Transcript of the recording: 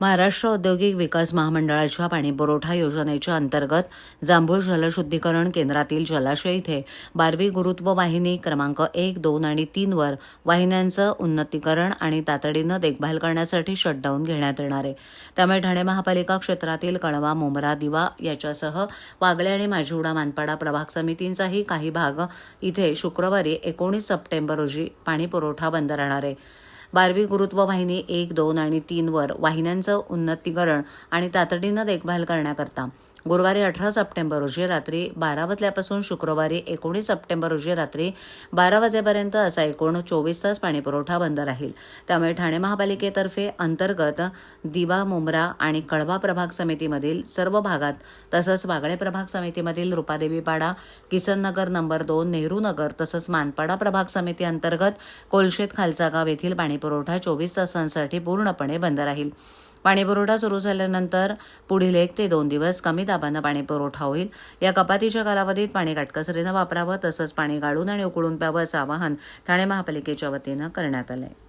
महाराष्ट्र औद्योगिक विकास महामंडळाच्या पाणीपुरवठा योजनेच्या अंतर्गत जांभूळ जलशुद्धीकरण केंद्रातील जलाशय इथे बारवी गुरुत्व वाहिनी क्रमांक एक दोन आणि तीनवर वाहिन्यांचं उन्नतीकरण आणि तातडीनं देखभाल करण्यासाठी शटडाऊन घेण्यात येणार आहे. त्यामुळे ठाणे महापालिका क्षेत्रातील कळवा मुंब्रा दिवा याच्यासह वागळे आणि माजिवडा मानपाडा प्रभाग समितींचाही काही भाग इथे शुक्रवारी एकोणीस सप्टेंबर रोजी पाणीपुरवठा बंद राहणार आहे. बारवी गुरुत्व वाहिनी एक दोन आणि तीनवर वाहिन्यांचं उन्नतीकरण आणि तातडीनं देखभाल करण्याकरता. गुरुवारी अठरा सप्टेंबर रोजी रात्री बारा वाजल्यापासून शुक्रवारी एकोणीस सप्टेंबर रोजी रात्री बारा वाजेपर्यंत असा एकूण चोवीस तास पाणीपुरवठा बंद राहील. त्यामुळे ठाणे महापालिकेतर्फे अंतर्गत दिवा मुंब्रा आणि कळवा प्रभाग समितीमधील सर्व भागात तसंच वागळे प्रभाग समितीमधील रुपादेवीपाडा किसननगर किसन नगर नंबर दोन नेहरू नगर तसंच मानपाडा प्रभाग समिती अंतर्गत कोलशेत खालचा गाव येथील पाणीपुरवठा चोवीस तासांसाठी पूर्णपणे बंद राहील. पाणीपुरवठा सुरू झाल्यानंतर पुढील एक ते दोन दिवस कमी दाबानं पाणीपुरवठा होईल. या कपातीच्या कालावधीत पाणी काटकसरीनं वापरावं तसंच पाणी गाळून आणि उकळून प्यावं असं आवाहन ठाणे महापालिकेच्या वतीनं करण्यात आलं आहे